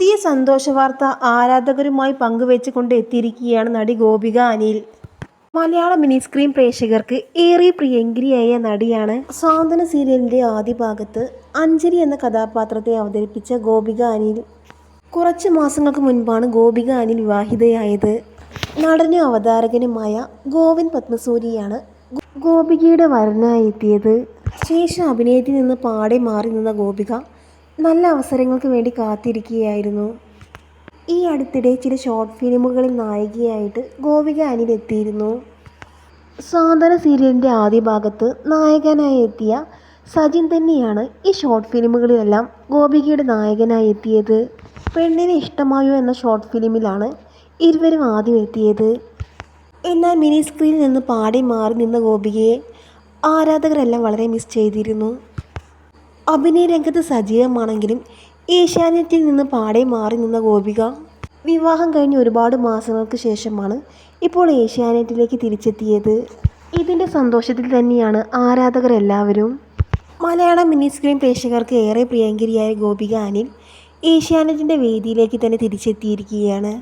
പുതിയ സന്തോഷ വാർത്ത ആരാധകരുമായി പങ്കുവെച്ചുകൊണ്ട് എത്തിയിരിക്കുകയാണ് നടി ഗോപിക അനിൽ. മലയാള മിനി സ്ക്രീൻ പ്രേക്ഷകർക്ക് ഏറെ പ്രിയങ്കരിയായ നടിയാണ് സാന്ത്വന സീരിയലിന്റെ ആദ്യ ഭാഗത്ത് അഞ്ജലി എന്ന കഥാപാത്രത്തെ അവതരിപ്പിച്ച ഗോപിക അനിൽ. കുറച്ച് മാസങ്ങൾക്ക് മുൻപാണ് ഗോപിക അനിൽ വിവാഹിതയായത്. നടനും അവതാരകനുമായ ഗോവിന്ദ് പത്മസൂരിയാണ് ഗോപികയുടെ വരനായി എത്തിയത്. ശേഷം അഭിനയത്തിൽ നിന്ന് പാടെ മാറി നിന്ന ഗോപിക നല്ല അവസരങ്ങൾക്ക് വേണ്ടി കാത്തിരിക്കുകയായിരുന്നു. ഈ അടുത്തിടെ ചില ഷോർട്ട് ഫിലിമുകളിൽ നായികയായിട്ട് ഗോപിക അനിൽ എത്തിയിരുന്നു. സാന്ത്വന സീരിയലിന്റെ ആദ്യ ഭാഗത്ത് നായകനായി എത്തിയ സജിൻ തന്നെയാണ് ഈ ഷോർട്ട് ഫിലിമുകളിലെല്ലാം ഗോപികയുടെ നായകനായി എത്തിയത്. പെണ്ണിനെ ഇഷ്ടമായോ എന്ന ഷോർട്ട് ഫിലിമിലാണ് ഇരുവരും ആദ്യം എത്തിയത്. എന്നാൽ മിനി സ്ക്രീനിൽ നിന്ന് പാടി മാറി നിന്ന ഗോപികയെ ആരാധകരെല്ലാം വളരെ മിസ് ചെയ്തിരുന്നു. അഭിനയ രംഗത്ത് സജീവമാണെങ്കിലും ഏഷ്യാനെറ്റിൽ നിന്ന് പാടെ മാറി നിന്ന ഗോപിക വിവാഹം കഴിഞ്ഞ് ഒരുപാട് മാസങ്ങൾക്ക് ശേഷമാണ് ഇപ്പോൾ ഏഷ്യാനെറ്റിലേക്ക് തിരിച്ചെത്തിയത്. ഇതിന്റെ സന്തോഷത്തിൽ തന്നെയാണ് ആരാധകരെല്ലാവരും മലയാളം മിനി സ്ക്രീൻ പ്രേക്ഷകർക്ക് ഏറെ പ്രിയങ്കരിയായ ഗോപിക അനിൽ ഏഷ്യാനെറ്റിന്റെ വേദിയിലേക്ക് തന്നെ തിരിച്ചെത്തിയിരിക്കുകയാണ്.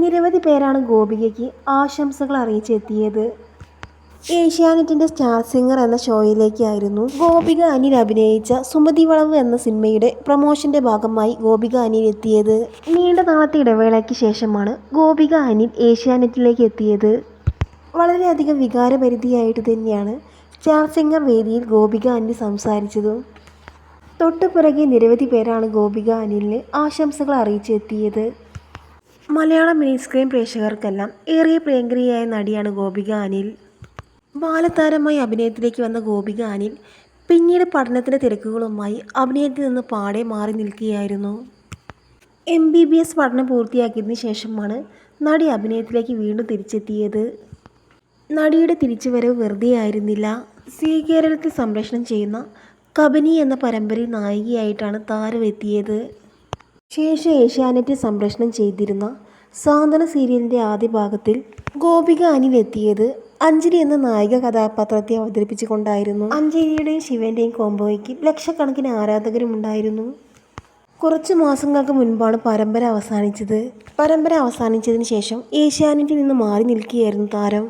നിരവധി പേരാണ് ഗോപികയ്ക്ക് ആശംസകൾ അറിയിച്ചെത്തിയത്. ഏഷ്യാനെറ്റിന്റെ സ്റ്റാർ സിംഗർ എന്ന ഷോയിലേക്കായിരുന്നു ഗോപിക അനിൽ അഭിനയിച്ച സുമതി വളവ് എന്ന സിനിമയുടെ പ്രൊമോഷന്റെ ഭാഗമായി ഗോപിക അനിൽ എത്തിയത്. നീണ്ട നാളത്തെ ഇടവേളയ്ക്ക് ശേഷമാണ് ഗോപിക അനിൽ ഏഷ്യാനെറ്റിലേക്ക് എത്തിയത്. വളരെയധികം വികാരപരിധിയായിട്ട് തന്നെയാണ് സ്റ്റാർ സിംഗർ വേദിയിൽ ഗോപിക അനിൽ സംസാരിച്ചതും. തൊട്ടുപിറകെ നിരവധി പേരാണ് ഗോപിക അനിലിന് ആശംസകൾ അറിയിച്ചെത്തിയത് മലയാളം മിനി സ്ക്രീൻ പ്രേക്ഷകർക്കെല്ലാം ഏറെ പ്രിയങ്കരിയായ നടിയാണ് ഗോപിക അനിൽ. ബാലതാരമായി അഭിനയത്തിലേക്ക് വന്ന ഗോപിക അനിൽ പിന്നീട് പഠനത്തിന്റെ തിരക്കുകളുമായി അഭിനയത്തിൽ നിന്ന് പാടെ മാറി നിൽക്കുകയായിരുന്നു. എം ബി ബി എസ് പഠനം പൂർത്തിയാക്കിയതിനു ശേഷമാണ് നടി അഭിനയത്തിലേക്ക് വീണ്ടും തിരിച്ചെത്തിയത്. നടിയുടെ തിരിച്ചുവരവ് വെറുതെ ആയിരുന്നില്ല സി കേരളത്തിൽ സംപ്രേഷണം ചെയ്യുന്ന കബനി എന്ന പരമ്പരയിൽ നായികയായിട്ടാണ് താരം എത്തിയത്. ശേഷം ഏഷ്യാനെറ്റിൽ സംപ്രേഷണം ചെയ്തിരുന്ന സാന്ത്വന സീരിയലിന്റെ ആദ്യ ഭാഗത്തിൽ ഗോപിക അനിൽ എത്തിയത്. അഞ്ജലി എന്ന നായിക കഥാപാത്രത്തെ അവതരിപ്പിച്ചുകൊണ്ടായിരുന്നു അഞ്ജലിയുടെയും ശിവന്റെയും കോംബോയ്ക്ക് ലക്ഷക്കണക്കിന് ആരാധകരും ഉണ്ടായിരുന്നു കുറച്ച് മാസങ്ങൾക്ക് മുൻപാണ് പരമ്പര അവസാനിച്ചത്. പരമ്പര അവസാനിച്ചതിന് ശേഷം ഏഷ്യാനെറ്റിൽ നിന്ന് മാറി നിൽക്കുകയായിരുന്നു താരം.